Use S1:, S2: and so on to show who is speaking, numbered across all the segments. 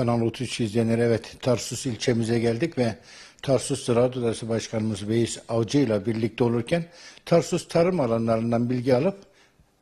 S1: Kanal 33 izleyenler evet Tarsus ilçemize geldik ve Tarsus Ziraat Odası Başkanımız Veys Avcı ile birlikte olurken Tarsus tarım alanlarından bilgi alıp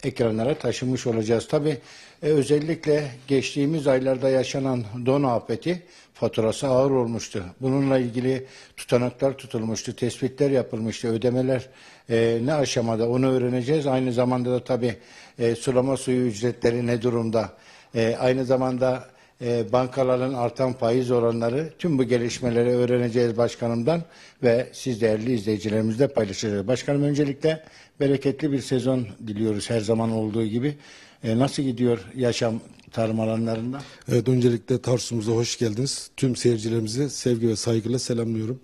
S1: ekranlara taşımış olacağız. Tabi özellikle geçtiğimiz aylarda yaşanan don afeti faturası ağır olmuştu. Bununla ilgili tutanaklar tutulmuştu, tespitler yapılmıştı, ödemeler e, ne aşamada onu öğreneceğiz. Aynı zamanda da tabi e, sulama suyu ücretleri ne durumda? E, aynı zamanda e, bankaların artan faiz oranları tüm bu gelişmeleri öğreneceğiz başkanımdan ve siz değerli izleyicilerimizle paylaşacağız. Başkanım öncelikle bereketli bir sezon diliyoruz her zaman olduğu gibi. E, nasıl gidiyor yaşam tarım alanlarında?
S2: Evet öncelikle Tarsus'umuza hoş geldiniz. Tüm seyircilerimizi sevgi ve saygıyla selamlıyorum.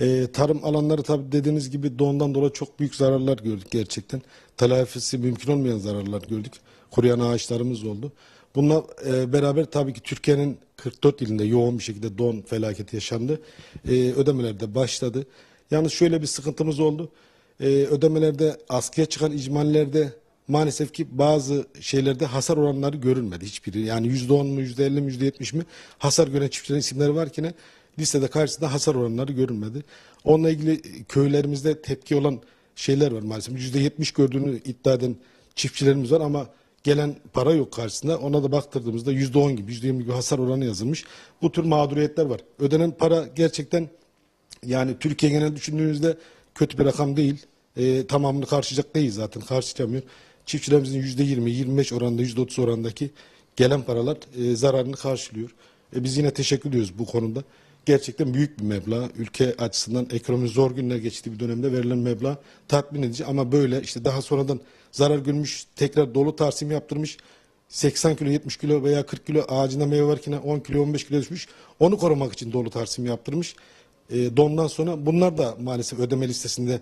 S2: Ee, tarım alanları tabii dediğiniz gibi doğumdan dolayı çok büyük zararlar gördük gerçekten. Telafisi mümkün olmayan zararlar gördük. Kuruyan ağaçlarımız oldu. Bununla e, beraber tabii ki Türkiye'nin 44 ilinde yoğun bir şekilde don felaketi yaşandı. E, ödemeler de başladı. Yalnız şöyle bir sıkıntımız oldu. E, ödemelerde askıya çıkan icmallerde maalesef ki bazı şeylerde hasar oranları görülmedi hiçbiri. Yani %10 mu, %50 mi, %70 mi hasar gören çiftçilerin isimleri varken listede karşısında hasar oranları görülmedi. Onunla ilgili köylerimizde tepki olan şeyler var maalesef. %70 gördüğünü iddia eden çiftçilerimiz var ama gelen para yok karşısında. Ona da baktırdığımızda %10 gibi, %20 gibi hasar oranı yazılmış. Bu tür mağduriyetler var. Ödenen para gerçekten yani Türkiye genel düşündüğünüzde kötü bir rakam değil. Ee, tamamını karşılayacak değil zaten. Karşılayamıyor. Çiftçilerimizin %20, 25 oranında, %30 orandaki gelen paralar e, zararını karşılıyor. E, biz yine teşekkür ediyoruz bu konuda. Gerçekten büyük bir meblağ. Ülke açısından ekonomi zor günler geçtiği bir dönemde verilen meblağ tatmin edici. Ama böyle işte daha sonradan zarar görmüş, tekrar dolu tarsim yaptırmış. 80 kilo, 70 kilo veya 40 kilo ağacında meyve varken 10 kilo, 15 kilo düşmüş. Onu korumak için dolu tarsim yaptırmış. E, dondan sonra bunlar da maalesef ödeme listesinde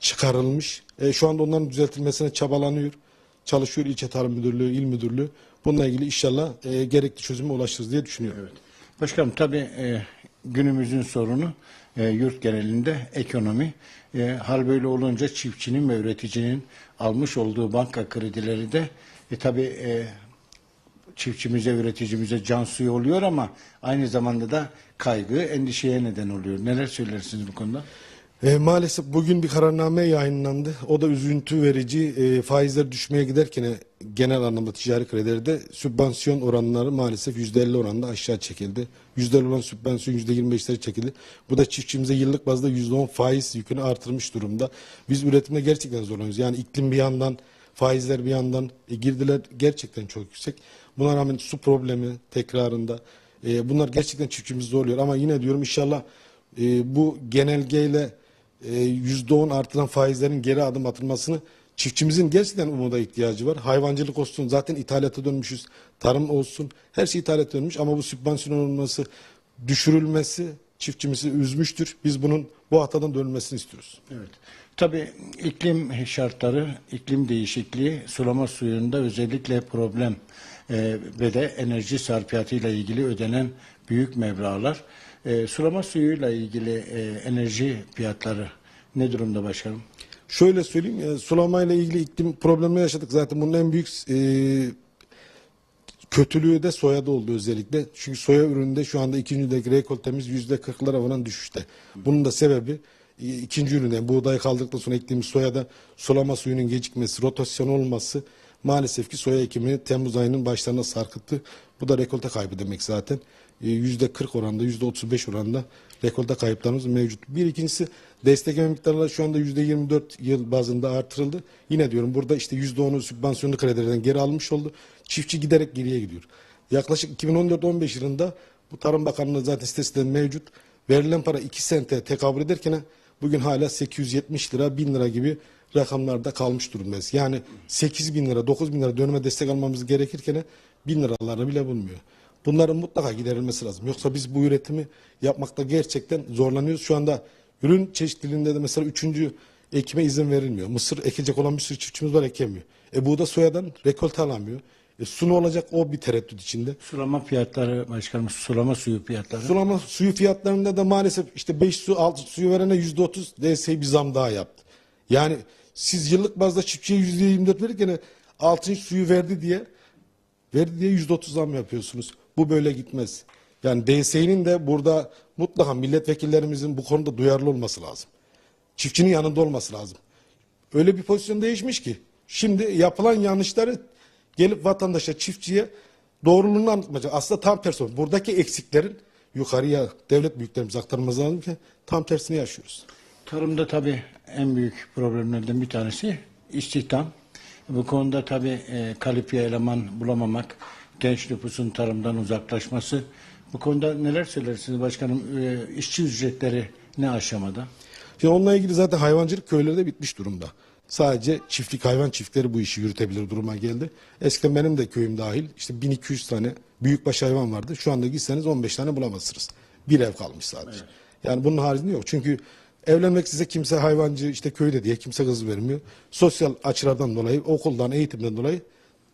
S2: çıkarılmış. E, şu anda onların düzeltilmesine çabalanıyor. Çalışıyor ilçe tarım müdürlüğü, il müdürlüğü. Bununla ilgili inşallah e, gerekli çözüme ulaşırız diye düşünüyorum.
S1: Evet. Başkanım tabii e, günümüzün sorunu e, yurt genelinde ekonomi. E, hal böyle olunca çiftçinin ve üreticinin almış olduğu banka kredileri de e, tabii e, çiftçimize, üreticimize can suyu oluyor ama aynı zamanda da kaygı, endişeye neden oluyor. Neler söylersiniz bu konuda?
S2: E, maalesef bugün bir kararname yayınlandı. O da üzüntü verici. E, faizler düşmeye giderken genel anlamda ticari kredilerde sübvansiyon oranları maalesef %50 oranında aşağı çekildi. %50 olan sübvansiyon %25'leri çekildi. Bu da çiftçimize yıllık bazda %10 faiz yükünü artırmış durumda. Biz üretimde gerçekten zorlanıyoruz. Yani iklim bir yandan, faizler bir yandan, e, girdiler gerçekten çok yüksek. Buna rağmen su problemi tekrarında. E, bunlar gerçekten çiftçimizi zorluyor. Ama yine diyorum inşallah e, bu genelgeyle %10 artıran faizlerin geri adım atılmasını çiftçimizin gerçekten umuda ihtiyacı var. Hayvancılık olsun zaten ithalata dönmüşüz. Tarım olsun her şey ithalata dönmüş ama bu sübvansiyon olması düşürülmesi çiftçimizi üzmüştür. Biz bunun bu hatadan dönülmesini istiyoruz.
S1: Evet. Tabii iklim şartları, iklim değişikliği sulama suyunda özellikle problem e, ve de enerji sarfiyatıyla ilgili ödenen büyük meblağlar. E, sulama suyuyla ilgili e, enerji fiyatları ne durumda başkanım?
S2: Şöyle söyleyeyim, e, sulamayla ilgili iklim problemleri yaşadık. Zaten bunun en büyük e, kötülüğü de soyada oldu özellikle. Çünkü soya ürününde şu anda ikinci üründeki rekoltemiz yüzde kırklara varan düşüşte. Bunun da sebebi e, ikinci üründen buğdayı kaldırdıktan sonra ektiğimiz soyada sulama suyunun gecikmesi, rotasyon olması maalesef ki soya ekimini Temmuz ayının başlarına sarkıttı. Bu da rekolte kaybı demek zaten. E, Yüzde 40 oranda, yüzde 35 oranda rekolte kayıplarımız mevcut. Bir ikincisi destekleme miktarları şu anda yüzde 24 yıl bazında artırıldı. Yine diyorum burada işte yüzde 10'u sübvansiyonlu kredilerden geri almış oldu. Çiftçi giderek geriye gidiyor. Yaklaşık 2014-15 yılında bu Tarım Bakanlığı zaten sitesinde mevcut. Verilen para 2 sente tekabül ederken bugün hala 870 lira 1000 lira gibi rakamlarda kalmış durumdayız. Yani 8 bin lira 9 bin lira döneme destek almamız gerekirken 1000 liraları bile bulmuyor. Bunların mutlaka giderilmesi lazım. Yoksa biz bu üretimi yapmakta gerçekten zorlanıyoruz. Şu anda ürün çeşitliliğinde de mesela üçüncü ekime izin verilmiyor. Mısır ekecek olan bir sürü çiftçimiz var ekemiyor. E buğda soyadan rekolte alamıyor. E su ne olacak o bir tereddüt içinde.
S1: Sulama fiyatları başkanım, sulama suyu fiyatları.
S2: Sulama suyu fiyatlarında da maalesef işte 5 su 6 suyu verene %30 DS bir zam daha yaptı. Yani siz yıllık bazda çiftçiye %24 verirken 6. suyu verdi diye verdi diye %30 zam yapıyorsunuz. Bu böyle gitmez. Yani DSİ'nin de burada mutlaka milletvekillerimizin bu konuda duyarlı olması lazım. Çiftçinin yanında olması lazım. Öyle bir pozisyon değişmiş ki şimdi yapılan yanlışları gelip vatandaşa, çiftçiye doğruluğunu anlatmayacak. Aslında tam tersi. Buradaki eksiklerin yukarıya devlet büyüklerimize aktarmamız lazım ki tam tersini yaşıyoruz.
S1: Tarımda tabii en büyük problemlerden bir tanesi istihdam. Bu konuda tabii e, kalifiye eleman bulamamak, genç nüfusun tarımdan uzaklaşması. Bu konuda neler söylersiniz başkanım? E, işçi ücretleri ne aşamada?
S2: Şimdi onunla ilgili zaten hayvancılık köyleri de bitmiş durumda. Sadece çiftlik hayvan çiftleri bu işi yürütebilir duruma geldi. Eskiden benim de köyüm dahil işte 1200 tane büyükbaş hayvan vardı. Şu anda gitseniz 15 tane bulamazsınız. Bir ev kalmış sadece. Yani bunun haricinde yok. Çünkü evlenmek size kimse hayvancı işte köyde diye kimse kız vermiyor. Sosyal açılardan dolayı, okuldan, eğitimden dolayı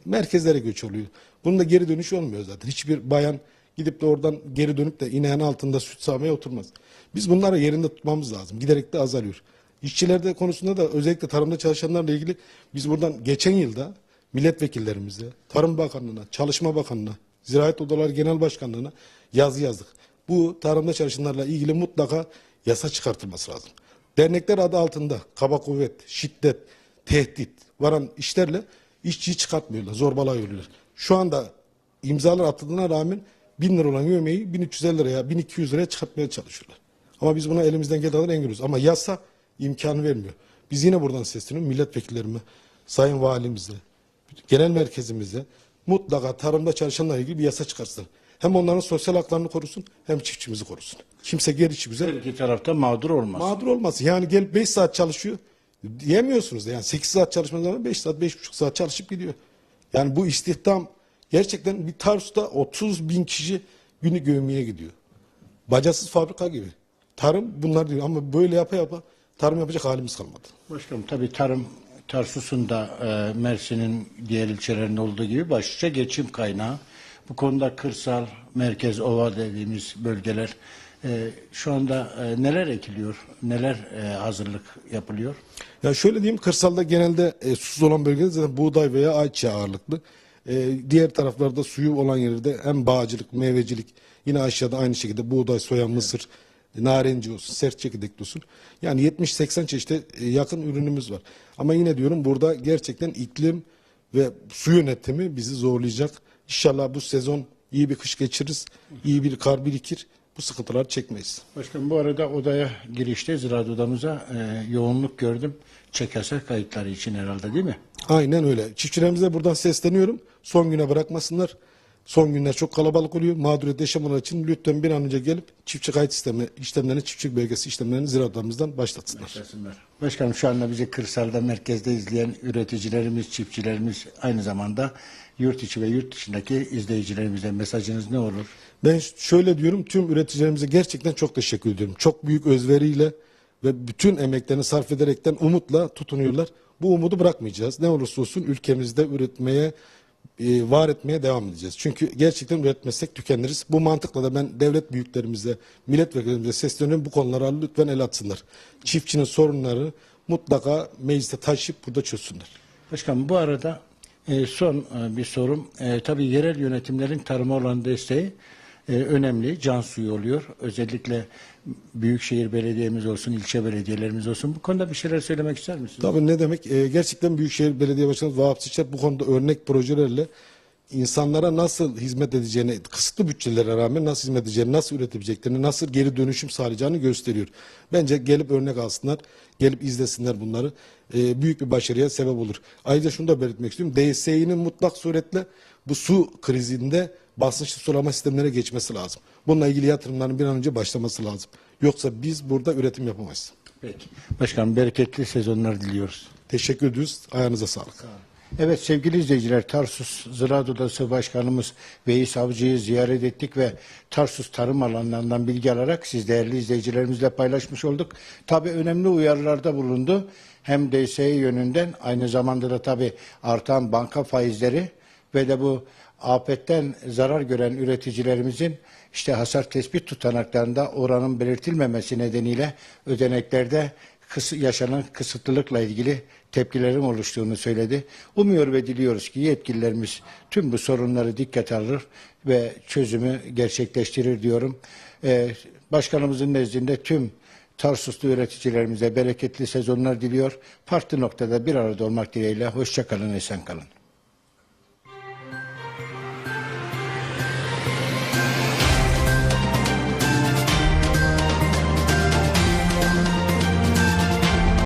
S2: merkezlere göç oluyor. Bunun da geri dönüş olmuyor zaten. Hiçbir bayan gidip de oradan geri dönüp de ineğin altında süt sağmaya oturmaz. Biz bunları yerinde tutmamız lazım. Giderek de azalıyor. İşçilerde konusunda da özellikle tarımda çalışanlarla ilgili biz buradan geçen yılda milletvekillerimize, Tarım Bakanlığı'na, Çalışma Bakanlığı'na, Ziraat Odaları Genel Başkanlığı'na yazı yazdık. Bu tarımda çalışanlarla ilgili mutlaka yasa çıkartılması lazım. Dernekler adı altında kaba kuvvet, şiddet, tehdit varan işlerle işçiyi çıkartmıyorlar, zorbalıyorlar. Şu anda imzalar atıldığına rağmen 1000 lira olan yemeği 1350 liraya, 1200 liraya çıkartmaya çalışıyorlar. Ama biz buna elimizden kadar engelliyoruz. Ama yasa imkanı vermiyor. Biz yine buradan sesleniyorum milletvekillerime, sayın valimize, genel merkezimize mutlaka tarımda çalışanlarla ilgili bir yasa çıkarsın. Hem onların sosyal haklarını korusun hem çiftçimizi korusun. Kimse geri güzel
S1: Her iki tarafta mağdur olmaz.
S2: mağdur olmasın. Yani gel 5 saat çalışıyor diyemiyorsunuz yani 8 saat çalışmanız zaman 5 saat 5,5 saat çalışıp gidiyor. Yani bu istihdam gerçekten bir Tarsus'ta 30 bin kişi günü gömmeye gidiyor. Bacasız fabrika gibi. Tarım bunlar diyor ama böyle yapa yapa tarım yapacak halimiz kalmadı.
S1: Başkanım tabii tarım Tarsus'un da e, Mersin'in diğer ilçelerinde olduğu gibi başlıca geçim kaynağı. Bu konuda kırsal, merkez, ova dediğimiz bölgeler e, şu anda e, neler ekiliyor, neler e, hazırlık yapılıyor?
S2: Ya şöyle diyeyim kırsalda genelde e, susuz olan bölgede zaten buğday veya ayçiçeği ağırlıklı. E, diğer taraflarda suyu olan yerde hem bağcılık, meyvecilik yine aşağıda aynı şekilde buğday, soya, mısır, narenci olsun, sert çekirdekli olsun. Yani 70-80 çeşite e, yakın ürünümüz var. Ama yine diyorum burada gerçekten iklim ve su yönetimi bizi zorlayacak. İnşallah bu sezon iyi bir kış geçiririz, iyi bir kar birikir. Bu sıkıntıları çekmeyiz.
S1: Başkanım bu arada odaya girişte ziraat odamıza e, yoğunluk gördüm. Çekeser kayıtları için herhalde değil mi?
S2: Aynen öyle. Çiftçilerimize buradan sesleniyorum. Son güne bırakmasınlar. Son günler çok kalabalık oluyor. Mağduriyet yaşamaları için lütfen bir an önce gelip çiftçi kayıt sistemi işlemlerini, çiftçilik belgesi işlemlerini ziraatlarımızdan başlatsınlar.
S1: Başlasınlar. Başkanım şu anda bizi kırsalda merkezde izleyen üreticilerimiz, çiftçilerimiz aynı zamanda yurt içi ve yurt dışındaki izleyicilerimize mesajınız ne olur?
S2: Ben şöyle diyorum tüm üreticilerimize gerçekten çok teşekkür ediyorum. Çok büyük özveriyle ve bütün emeklerini sarf ederekten umutla tutunuyorlar. Bu umudu bırakmayacağız. Ne olursa olsun ülkemizde üretmeye, e, var etmeye devam edeceğiz. Çünkü gerçekten üretmezsek tükeniriz. Bu mantıkla da ben devlet büyüklerimize, milletvekillerimize sesleniyorum. Bu konulara lütfen el atsınlar. Çiftçinin sorunları mutlaka mecliste taşıyıp burada çözsünler.
S1: Başkanım bu arada e, son e, bir sorum. E, tabii yerel yönetimlerin tarıma olan desteği e, önemli. Can suyu oluyor. Özellikle büyükşehir belediyemiz olsun, ilçe belediyelerimiz olsun. Bu konuda bir şeyler söylemek ister misiniz?
S2: Tabii ne demek? Ee, gerçekten Büyükşehir Belediye Başkanı Vahap Çiçek bu konuda örnek projelerle insanlara nasıl hizmet edeceğini, kısıtlı bütçelere rağmen nasıl hizmet edeceğini, nasıl üretebileceklerini, nasıl geri dönüşüm sağlayacağını gösteriyor. Bence gelip örnek alsınlar, gelip izlesinler bunları. Ee, büyük bir başarıya sebep olur. Ayrıca şunu da belirtmek istiyorum. DSİ'nin mutlak suretle bu su krizinde basınçlı sulama sistemlere geçmesi lazım. Bununla ilgili yatırımların bir an önce başlaması lazım. Yoksa biz burada üretim yapamayız.
S1: Peki. Başkanım bereketli sezonlar diliyoruz.
S2: Teşekkür ediyoruz. Ayağınıza sağlık.
S1: Evet sevgili izleyiciler Tarsus Ziraat Odası Başkanımız Veys Avcı'yı ziyaret ettik ve Tarsus tarım alanlarından bilgi alarak siz değerli izleyicilerimizle paylaşmış olduk. Tabi önemli uyarılarda bulundu. Hem DSE yönünden aynı zamanda da tabi artan banka faizleri ve de bu afetten zarar gören üreticilerimizin işte hasar tespit tutanaklarında oranın belirtilmemesi nedeniyle ödeneklerde yaşanan kısıtlılıkla ilgili tepkilerin oluştuğunu söyledi. Umuyor ve diliyoruz ki yetkililerimiz tüm bu sorunları dikkate alır ve çözümü gerçekleştirir diyorum. Ee, başkanımızın nezdinde tüm Tarsuslu üreticilerimize bereketli sezonlar diliyor. Farklı noktada bir arada olmak dileğiyle. Hoşçakalın, esen kalın.